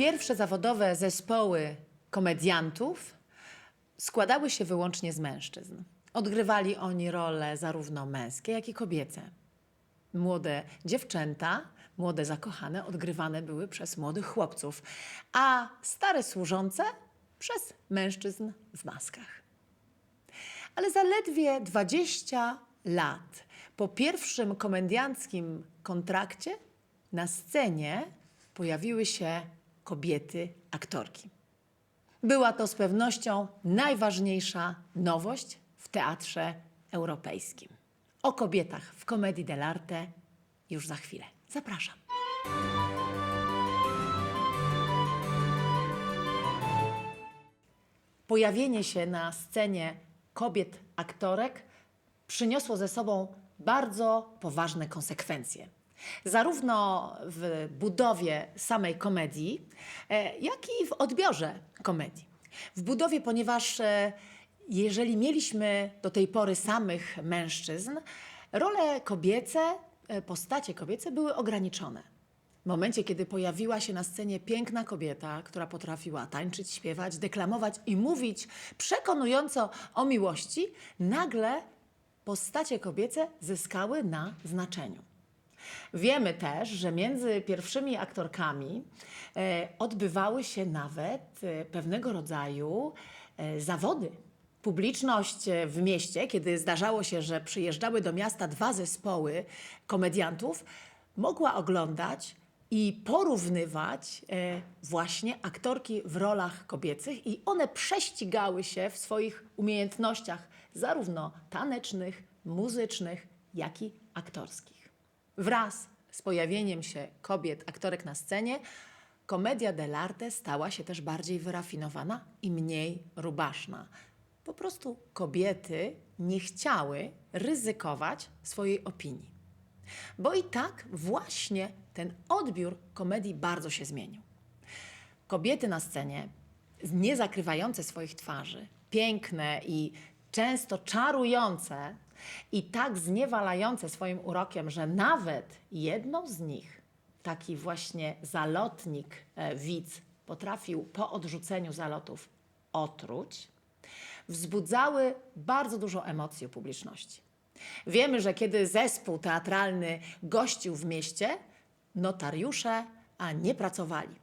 pierwsze zawodowe zespoły komediantów składały się wyłącznie z mężczyzn. Odgrywali oni role zarówno męskie, jak i kobiece. Młode dziewczęta, młode zakochane odgrywane były przez młodych chłopców, a stare służące przez mężczyzn w maskach. Ale zaledwie 20 lat po pierwszym komedianckim kontrakcie na scenie pojawiły się kobiety aktorki. Była to z pewnością najważniejsza nowość w teatrze europejskim. O kobietach w komedii dell'arte już za chwilę. Zapraszam. Pojawienie się na scenie kobiet aktorek przyniosło ze sobą bardzo poważne konsekwencje. Zarówno w budowie samej komedii, e, jak i w odbiorze komedii. W budowie, ponieważ e, jeżeli mieliśmy do tej pory samych mężczyzn, role kobiece, e, postacie kobiece były ograniczone. W momencie, kiedy pojawiła się na scenie piękna kobieta, która potrafiła tańczyć, śpiewać, deklamować i mówić przekonująco o miłości, nagle postacie kobiece zyskały na znaczeniu. Wiemy też, że między pierwszymi aktorkami e, odbywały się nawet e, pewnego rodzaju e, zawody. Publiczność w mieście, kiedy zdarzało się, że przyjeżdżały do miasta dwa zespoły komediantów, mogła oglądać i porównywać właśnie aktorki w rolach kobiecych, i one prześcigały się w swoich umiejętnościach, zarówno tanecznych, muzycznych, jak i aktorskich. Wraz z pojawieniem się kobiet, aktorek na scenie, komedia dell'arte stała się też bardziej wyrafinowana i mniej rubaszna. Po prostu kobiety nie chciały ryzykować swojej opinii. Bo i tak właśnie ten odbiór komedii bardzo się zmienił. Kobiety na scenie, nie zakrywające swoich twarzy, piękne i często czarujące i tak zniewalające swoim urokiem, że nawet jedną z nich, taki właśnie zalotnik, e, widz, potrafił po odrzuceniu zalotów otruć, wzbudzały bardzo dużo emocji u publiczności. Wiemy, że kiedy zespół teatralny gościł w mieście, notariusze a nie pracowali.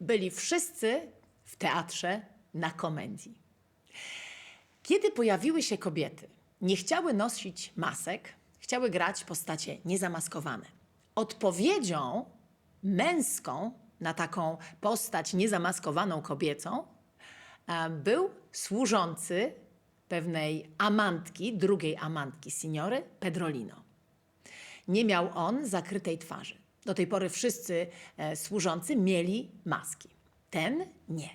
Byli wszyscy w teatrze na komedii. Kiedy pojawiły się kobiety, nie chciały nosić masek, chciały grać postacie niezamaskowane. Odpowiedzią męską na taką postać niezamaskowaną kobiecą e, był służący pewnej amantki, drugiej amantki signory, Pedrolino. Nie miał on zakrytej twarzy. Do tej pory wszyscy e, służący mieli maski. Ten nie.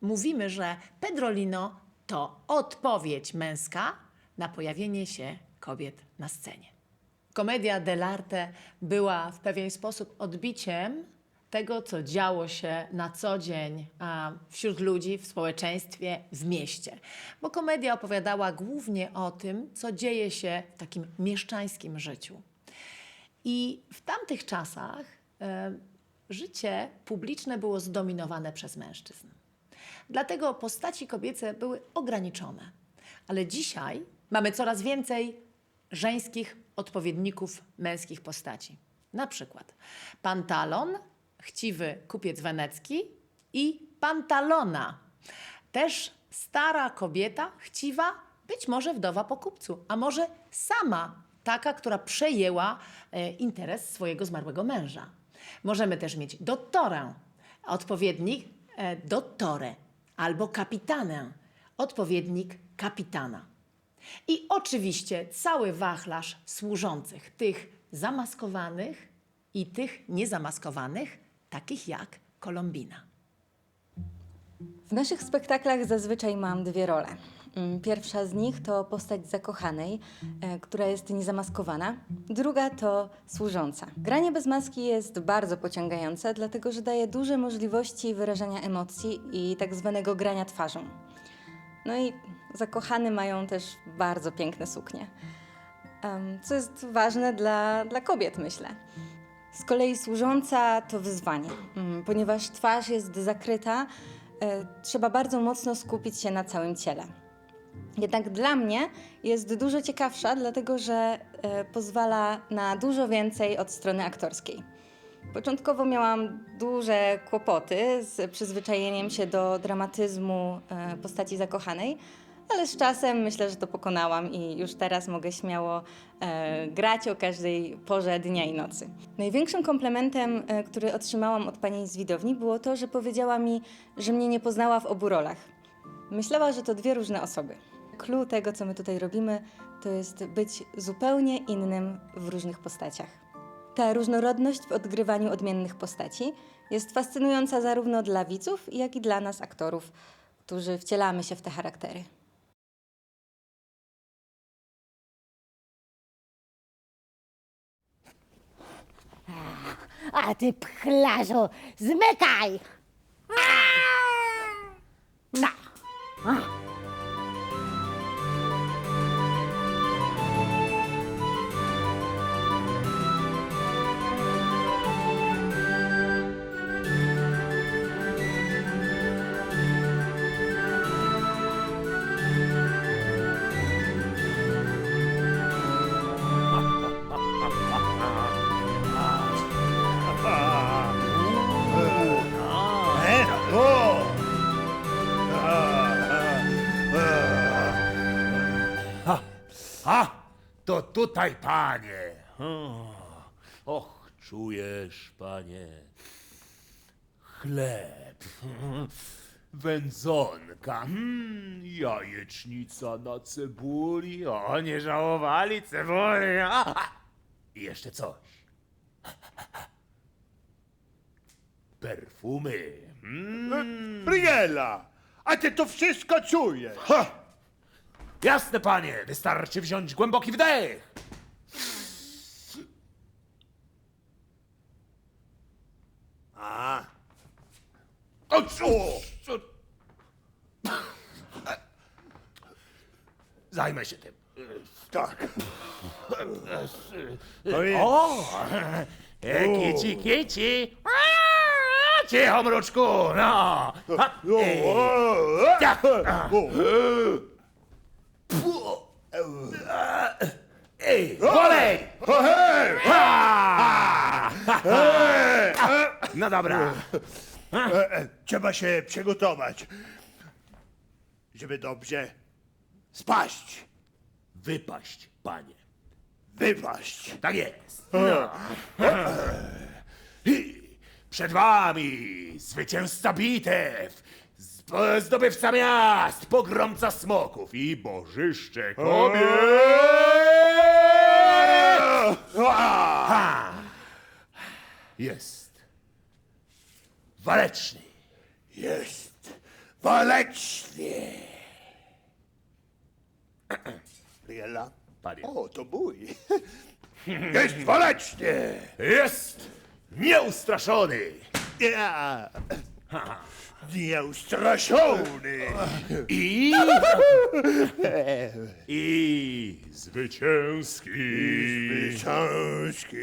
Mówimy, że Pedrolino to odpowiedź męska na pojawienie się kobiet na scenie. Komedia dell'arte była w pewien sposób odbiciem tego, co działo się na co dzień wśród ludzi, w społeczeństwie, w mieście. Bo komedia opowiadała głównie o tym, co dzieje się w takim mieszczańskim życiu. I w tamtych czasach e, życie publiczne było zdominowane przez mężczyzn. Dlatego postaci kobiece były ograniczone. Ale dzisiaj mamy coraz więcej żeńskich odpowiedników męskich postaci. Na przykład Pantalon, chciwy kupiec wenecki i Pantalona. Też stara kobieta, chciwa, być może wdowa po kupcu, a może sama taka, która przejęła e, interes swojego zmarłego męża. Możemy też mieć dottorę, odpowiednik e, dottore, albo kapitanę, odpowiednik kapitana. I oczywiście cały wachlarz służących, tych zamaskowanych i tych niezamaskowanych, takich jak Kolumbina. W naszych spektaklach zazwyczaj mam dwie role. Mm, Pierwsza z nich to postać zakochanej, e, która jest niezamaskowana. Druga to służąca. Granie bez maski jest bardzo pociągające, dlatego że daje duże możliwości wyrażania emocji i tak zwanego grania twarzą. No i zakochane mają też bardzo piękne suknie, co jest ważne dla, dla kobiet, myślę. Z kolei służąca to wyzwanie, mm, ponieważ twarz jest zakryta, e, trzeba bardzo mocno skupić się na całym ciele. Jednak dla mnie jest dużo ciekawsza, dlatego że e, pozwala na dużo więcej od strony aktorskiej. Początkowo miałam duże kłopoty z przyzwyczajeniem się do dramatyzmu e, postaci zakochanej, ale z czasem myślę, że to pokonałam i już teraz mogę śmiało e, grać o każdej porze dnia i nocy. Największym komplementem, e, który otrzymałam od pani z widowni, było to, że powiedziała mi, że mnie nie poznała w obu rolach. Myślała, że to dwie różne osoby. Clue tego, co my tutaj robimy, to jest być zupełnie innym w różnych postaciach. Ta różnorodność w odgrywaniu odmiennych postaci jest fascynująca zarówno dla widzów, jak i dla nas, aktorów, którzy wcielamy się w te charaktery. A ty pchlarzu, zmykaj! No. Tutaj, panie. Och, czujesz, panie. Chleb, wędzonka, mm, jajecznica na cebuli. O, nie żałowali cebuli. A, I jeszcze coś. Perfumy. Mm. A ty to wszystko czujesz. Ha! Jasne, panie, wystarczy wziąć głęboki wdech. A, O, co? co? Zajmę się tym. tak. O! E, Kici, kici. Cicho, mruczku, no. Tak. Ej! Ha! No dobra. Trzeba się przygotować, żeby dobrze spaść, Wypaść, panie. wypaść. Tak jest. No. I Przed wami zwycięzca bitew, zdobywca miast, pogromca smoków i bożyszcze kobiet. Ha! Jest waleczny. Jest walecznie. Briella? Panie. O, to mój. Jest walecznie. Jest nieustraszony. Ja. Nieustraszony. I... I zwycięski. Książki.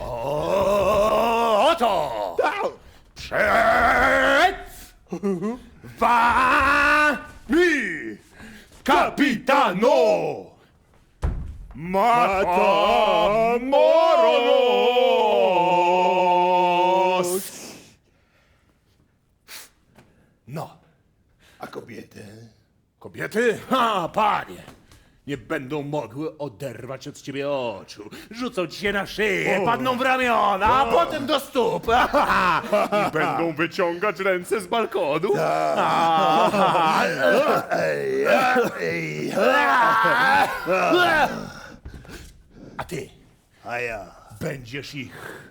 O, oto! Przed wami kapitano Matamoros! No, A kobietę? Kobiety? Ha, panie! Nie będą mogły oderwać od ciebie oczu. Rzucą ci się na szyję, padną w ramiona, a potem do stóp. I będą wyciągać ręce z balkonu. Ej, A ty a ja. będziesz ich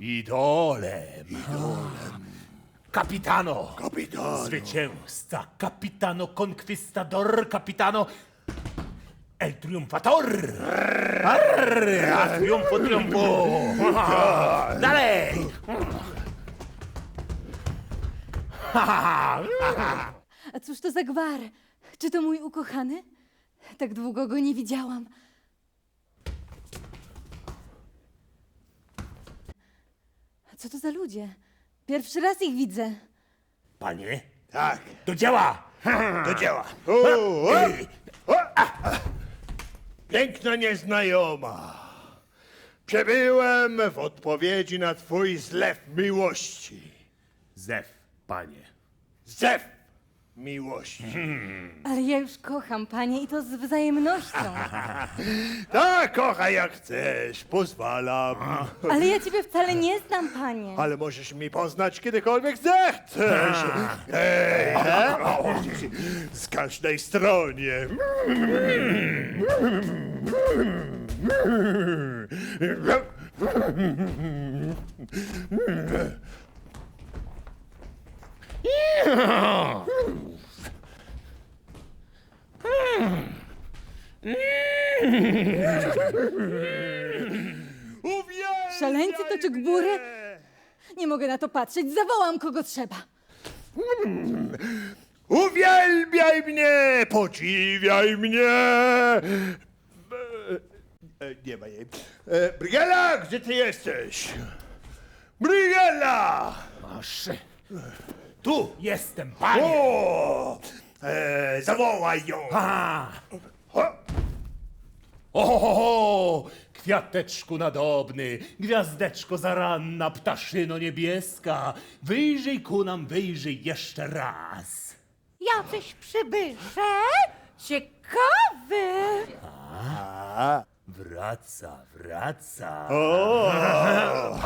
idolem. Kapitano. Kapitano. Zwycięzca. Kapitano conquistador. Kapitano El Triumfator. Arr, a triumfo, triumfo. Dalej. A cóż to za gwar? Czy to mój ukochany? Tak długo go nie widziałam. Co to za ludzie? Pierwszy raz ich widzę. Panie, Tak, do dzieła! do dzieła. Piękna nieznajoma. Przebyłem w odpowiedzi na twój zlew miłości. Zew, panie. Zew miłości. Ale ja już kocham panie i to z wzajemnością. Tak, kochaj jak chcesz, pozwalam. Ale ja ciebie wcale nie znam, panie. Ale możesz mi poznać kiedykolwiek zechcesz. Ej, he? Z każdej stronie. Uwielbiam Szaleńcy to czekbury? Nie mogę na to patrzeć, zawołam kogo trzeba. Uwielbiaj mnie, podziwiaj mnie. E, e, nie ma jej. E, Brigiela, gdzie ty jesteś? Brigiela! Masz. Tu jestem, panie! O! E, zawołaj ją. A! O, Ohoho! Kwiateczku nadobny, gwiazdeczko zaranna, ptaszyno niebieska, wyjrzyj ku nam, wyjrzyj jeszcze raz. Jacyś przybysze? Ciekawy! Wraca, wraca.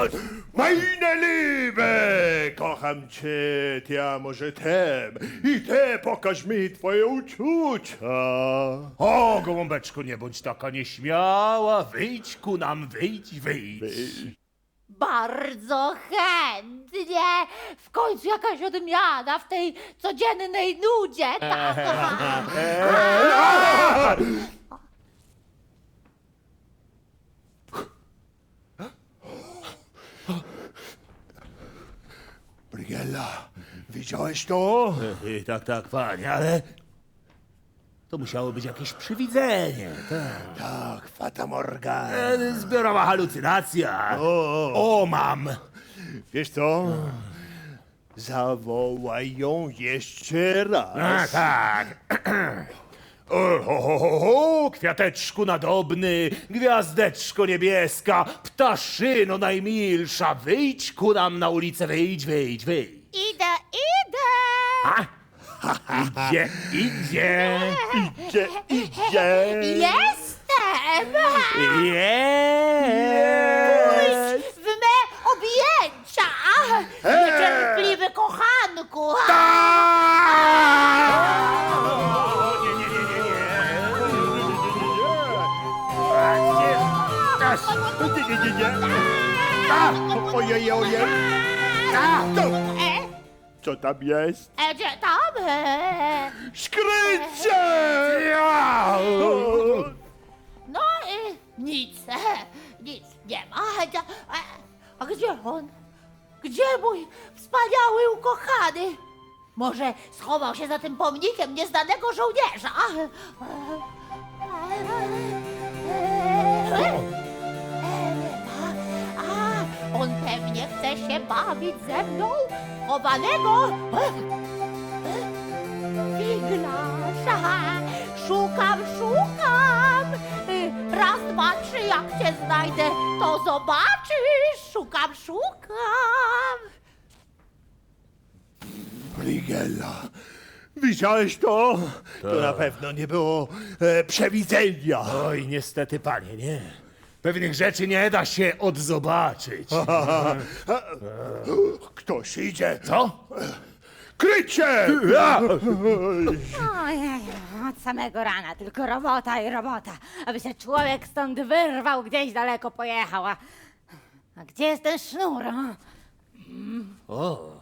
Meine Liebe, kocham cię, ty a może tem. I ty pokaż mi twoje uczucia. O, gołąbeczko, nie bądź taka nieśmiała, wyjdź ku nam, wyjdź, wyjdź. Bardzo chętnie! W końcu jakaś odmiana w tej codziennej nudzie, tak? Brigiela, widziałeś to? I tak, tak, panie, ale to musiało być jakieś przywidzenie, tak. Tak, Fata Morgan. E, Zbiorowa halucynacja. O, mam. Wiesz co? Zawołaj ją jeszcze A, raz. tak. O, ho, ho, ho, ho, kwiateczku nadobny, gwiazdeczko niebieska, ptaszyno najmilsza, wyjdź ku nam na ulicę, wyjdź, wyjdź, wyjdź. Idzie, idzie, Idzie, idzie. Jestem! jest. W me objęcia! Niecierpliwy kochanku! Nie, nie, nie, nie, nie. Nie, nie, nie, nie. A, Ojej, ojej. A, to, E, co tam jest? E? E, Skrycie! No, e, nic, e, nic nie ma. A, a, gdzie on? Gdzie mój wspaniały ukochany? Może schował się za tym pomnikiem nieznanego żołnierza? E. A, on pewnie chce się bawić ze mną, chowanego. Figlarza, szukam, szukam. Y, Raz, dwa, trzy, jak cię znajdę, to zobaczysz. Szukam, szukam. Brigella, widziałeś to? To na pewno nie było e, przewidzenia. Oj, niestety, panie, nie. Pewnych rzeczy nie da się odzobaczyć. Ktoś idzie. Co? Krycie! Ojej, od samego rana tylko robota i robota, aby się człowiek stąd wyrwał, gdzieś daleko pojechał. A, a gdzie jest ten sznur? a? O,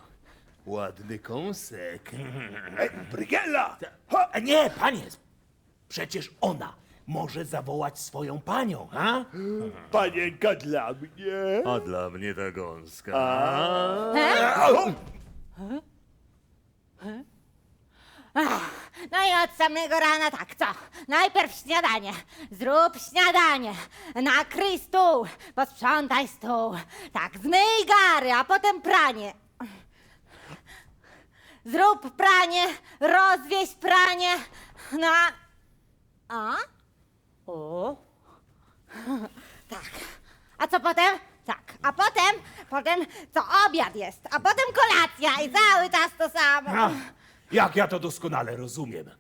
ładny kąsek. Ej, Brigella! A nie, panie, przecież ona może zawołać swoją panią, a? Panienka dla mnie. A dla mnie ta gąska. O, No i od samego rana tak, co? Najpierw śniadanie. Zrób śniadanie. Nakryj stół. Posprzątaj stół. Tak, zmyj gary, a potem pranie. Zrób pranie, rozwieź pranie. No. a- A? O. Tak. A co potem? Tak. A potem, potem to obiad jest, a potem kolacja i cały czas to samo. A, jak ja to doskonale rozumiem.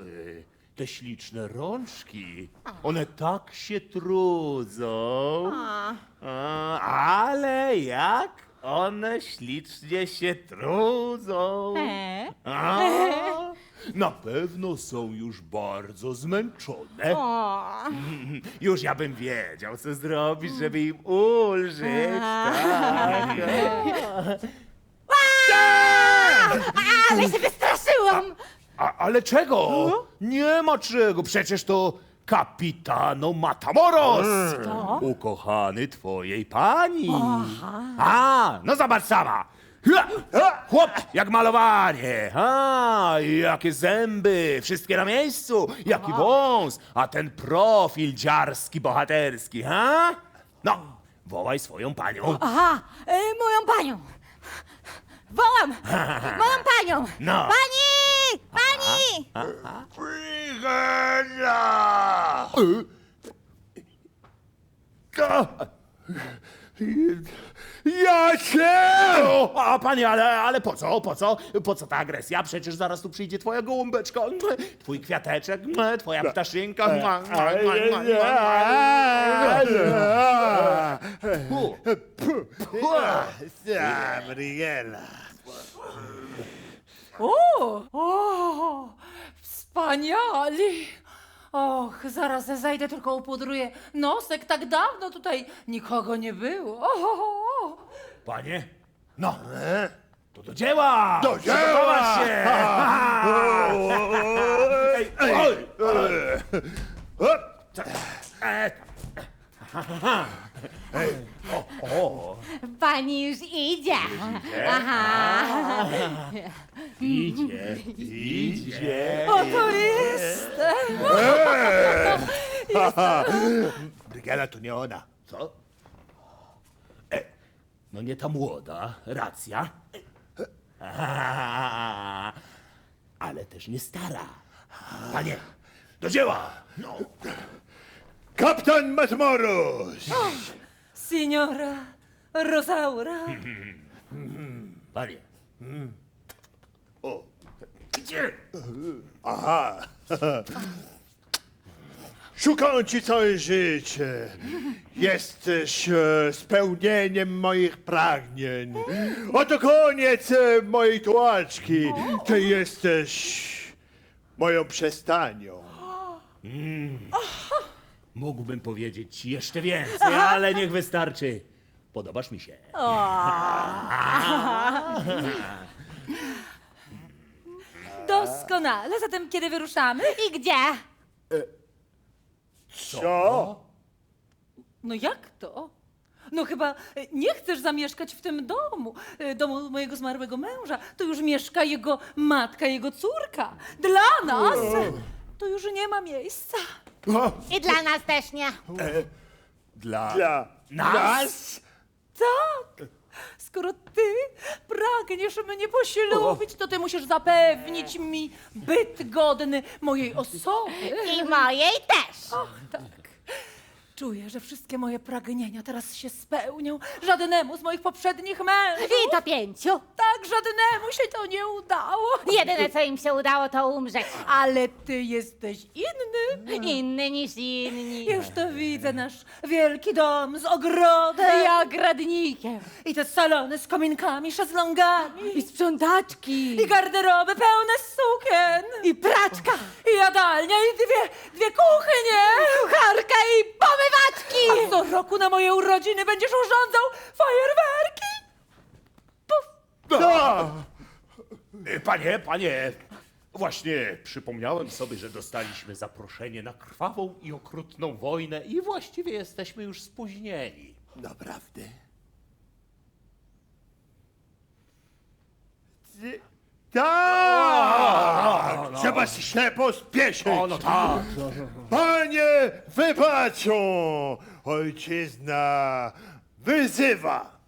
Y, Te śliczne rączki, one tak się trudzą. A, ale jak one ślicznie się trudzą. E? A, na pewno są już bardzo zmęczone. O. Już ja bym wiedział, co zrobić, żeby im ulżyć. Tak. Ale się wystraszyłam! A, ale czego? Nie ma czego, przecież to kapitano Matamoros! Ukochany twojej pani. A, no zobacz sama. Chłop, jak malowanie. A, jakie zęby, wszystkie na miejscu. Jaki wąs, a ten profil dziarski, bohaterski, ha? No, wołaj swoją panią. Aha, y, moją panią! Wołam! Moją panią! No. Pani! Pani! Brygada! Ja cię! O, a panie, ale, ale po co, po co? Po co ta agresja? Przecież zaraz tu przyjdzie twoja gołąbeczka, twój kwiateczek, twoja ptaszynka. Mua. U, Gabriela. O, o, wspaniali! Och, zaraz zajdę, tylko upudruję nosek. Tak dawno tutaj nikogo nie było. O. Panie, no, to do dzieła! Do dzieła! Przygotować się! Ej, oj, e, Pani już idzie! Aha! Idzie, idzie. Oto jestem! Brygada to nie ona. Co? No nie ta młoda, racja. A, ale też nie stara. Panie, do dzieła! No. Kapitan Matmoros! Signora Rosaura. Panie. O. Gdzie? Aha. Szukam ci całe życie. Jesteś e, spełnieniem moich pragnień. Oto koniec e, mojej tułaczki. Ty jesteś moją przestanią. Mógłbym powiedzieć ci jeszcze więcej, ale niech wystarczy. Podobasz mi się. Doskonale. Zatem kiedy wyruszamy? I gdzie? Co? No jak to? No chyba e, nie chcesz zamieszkać w tym domu, e, domu mojego zmarłego męża. Tu już mieszka jego matka, jego córka. Dla nas to już nie ma miejsca. I dla nas też nie. Dla Dla nas? Tak. Skoro ty pragniesz mnie poślubić, to ty musisz zapewnić mi byt godny mojej osoby. I mojej też. Ach, tak. Czuję, że wszystkie moje pragnienia teraz się spełnią. Żadnemu z moich poprzednich mężów. I to pięciu. Tak, żadnemu się to nie udało. Jedyne, co im się udało, to umrzeć. Ale ty jesteś inny. Inny niż inni. Już to widzę, nasz wielki dom z ogrodem. I ogrodnikiem. I te salony z kominkami, szezlongami. I sprzątaczki. I garderoby pełne sukien. I praczka. I jadalnia, i dwie, dwie kuchnie. Kucharka i pomywaczki. A co roku na moje urodziny będziesz urządzał fajerwerki. Da! E, Panie, panie, właśnie przypomniałem sobie, że dostaliśmy zaproszenie na krwawą i okrutną wojnę i właściwie jesteśmy już spóźnieni. Naprawdę? Ty, Tak! Trzeba się pospieszyć! O, no tak. Panie wybaczą! Ojczyzna wyzywa!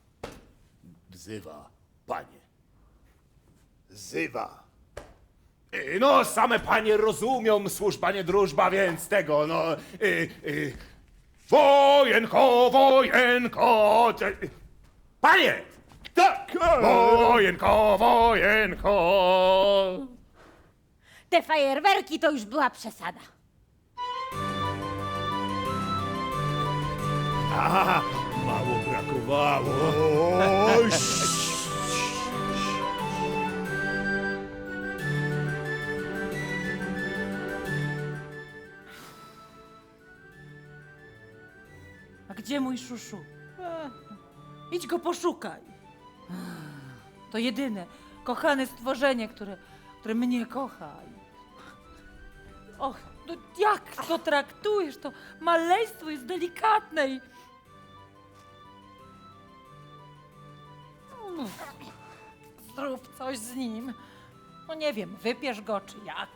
Wzywa, panie. Zywa. Y, No, same panie rozumią służba, nie drużba, więc tego, no... Y, y, wojenko, wojenko... te- Panie! Tak! e, Wojenko, wojenko... Te fajerwerki to już była przesada. Mało brakowało. A gdzie mój szuszu? E, idź go poszukaj. To jedyne, kochane stworzenie, które, które mnie kocha. Och, no jak to traktujesz? To maleństwo jest delikatne i... Zrób coś z nim. No nie wiem, wypierz go czy jak.